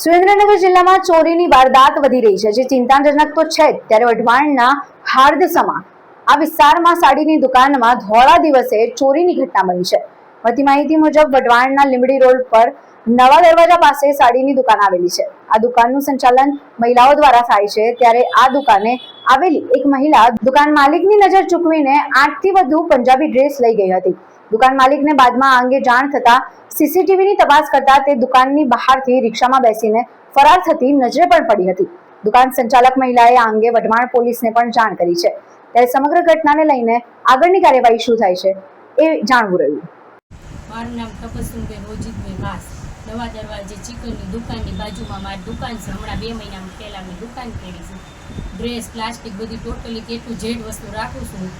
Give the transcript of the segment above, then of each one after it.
સુરેન્દ્રનગર જિલ્લામાં ચોરીની વારદાત વધી રહી છે. જે ચિંતાજનક તો છે જ. ત્યારે વઢવાણના હાર્દસમાં આ વિસ્તારમાં સાડીની દુકાનમાં ધોળા દિવસે ચોરીની ઘટના બની છે. મળતી માહિતી મુજબ વઢવાણના લીંબડી રોડ પર નવા દરવાજા પાસે સાડીની દુકાન આવેલી છે. આ દુકાનનું સંચાલન મહિલાઓ દ્વારા થાય છે. ત્યારે આ દુકાને આવેલી એક મહિલા દુકાન માલિકની નજર ચૂકવીને આઠથી વધુ પંજાબી ડ્રેસ લઈ ગઈ હતી. દુકાન માલિકને બાદમાં આ અંગે જાણ થતા સીસીટીવીની તપાસ કરતા તે દુકાનની બહારથી રિક્ષામાં બેસીને ફરાર થતી નજરે પણ પડી હતી. દુકાન સંચાલક મહિલાએ આ અંગે વઢવાણ પોલીસને પણ જાણ કરી છે. ત્યારે સમગ્ર ઘટનાને લઈને આગળની કાર્યવાહી શું થાય છે એ જાણવું રહ્યું. મારું નામ તપસ્વીબેન રોજીતભાઈ માસ નવા દરવાજે ચિકનની દુકાનની બાજુમાં મારી દુકાન છે. હમણાં બે મહિના પહેલાં મેં દુકાન કરી છે. ડ્રેસ, પ્લાસ્ટિક બધી ટોટલી કેટલું જેડ વસ્તુ રાખું છું.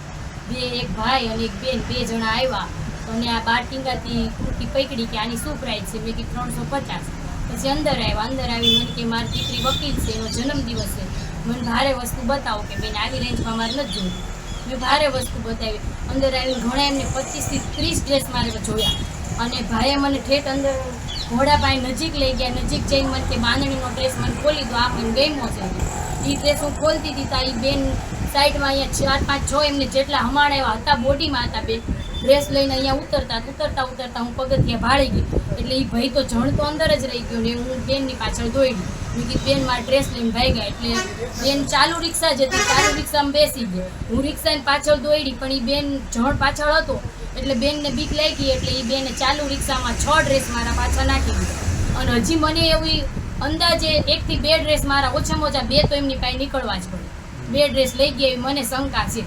બે, એક ભાઈ અને એક બેન, બે જણા આવ્યા. અને આ બાર ટીંગાથી કુર્તી પકડી કે આની શું પ્રાઇસ છે? મેં કીધું ત્રણસો પચાસ. પછી અંદર આવ્યા. અંદર આવી મને કે મારી દીકરી વકીલ છે, એનો જન્મદિવસ છે. મને ભારે વસ્તુ બતાવો કે બેન, આવી રેન્જમાં મારે નથી જોયું મેં ભારે વસ્તુ બતાવી. અંદર આવીને ઘણા એમને પચીસથી ત્રીસ ડ્રેસ મારે જોયા. અને ભાઈએ મને ઠેઠ અંદર ઘોડા પાસે નજીક લઈ ગયા, નજીક જઈને મને કે બાંધણીનો ડ્રેસ મને ખોલી દો, આ મને ગમ્યો છે. એ ડ્રેસ હું ખોલતી હતી તા એ બેન સાઈડમાં અહીંયા ચાર પાંચ છ એમને જેટલા એવા હતા, બોડીમાં હતા બે ડ્રેસ લઈને અહીંયા ઉતરતા ઉતરતા ઉતરતા હું પગથિયા ભાળી ગઈ. એટલે એ ભાઈ તો જણ તો અંદર જ રહી ગયો ને હું બેનની પાછળ દોડી. મેં કીધું, બેન, મારા ડ્રેસ લઈને ભાઈ ગયા એટલે બેન ચાલુ રિક્ષા જ હતી, ચાલુ રિક્ષામાં બેસી ગઈ હું રિક્ષાની પાછળ દોડી, પણ એ બેન જણ પાછળ હતો. એટલે બેનને બીક લાગી, એટલે એ બેને ચાલુ રિક્ષામાં છ ડ્રેસ મારા પાછા નાખી દીધા. અને હજી મને એવી અંદાજે એકથી બે ડ્રેસ મારા ઓછામાં ઓછા બે તો એમની પાસે નીકળવા જ પડે. બે ડ્રેસ લઈ ગયા મને શંકા છે.